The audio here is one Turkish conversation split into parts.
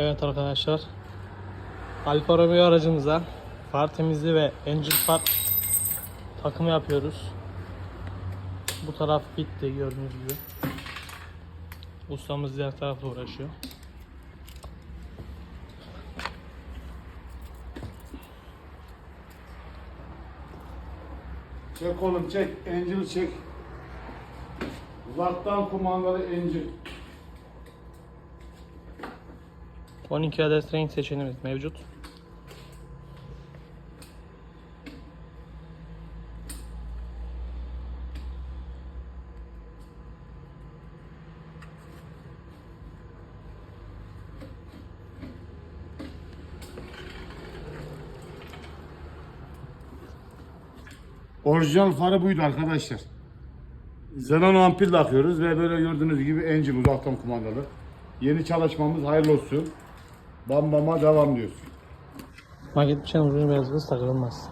Evet arkadaşlar. Alfa Romeo aracımıza far temizliği ve engine far takımı yapıyoruz. Bu taraf bitti gördüğünüz gibi. Ustamız diğer tarafla uğraşıyor. Çek oğlum çek. Angel çek. Uzaktan kumandalı Angel. 12 adet renk seçeneğimiz mevcut. Orijinal farı buydu arkadaşlar. Xenon ampul takıyoruz ve böyle gördüğünüz gibi Angel uzaktan kumandalı. Yeni çalışmamız hayırlı olsun. Bam bama devam diyoruz. Maket biçen ucunu biraz hız takılmaz.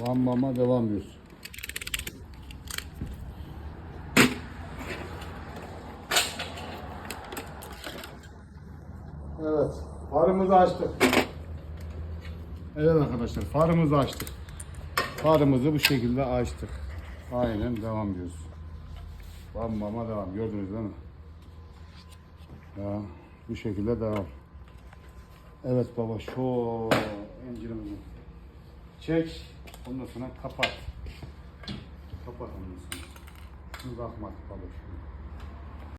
Bam bama devam diyoruz. Evet, farımızı açtık. Evet arkadaşlar, farımızı açtık. Farımızı bu şekilde açtık. Aynen devam diyoruz. Bam bama devam. Gördünüz değil mi? Ya, bu şekilde devam. Evet baba, şu encinimizi çek. Ondan sonra kapat. Kapat ondan sonra. Şunu da akmak baba şunu.